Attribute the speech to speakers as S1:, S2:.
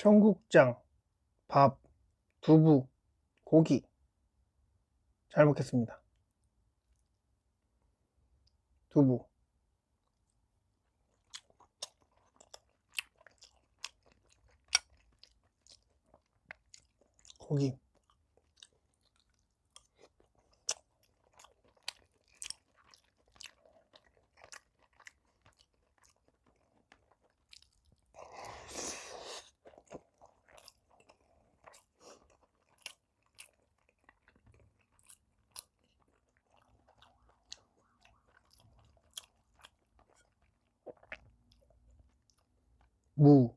S1: 청국장, 밥, 두부, 고기. 잘 먹겠습니다. 두부. 고기. Woo.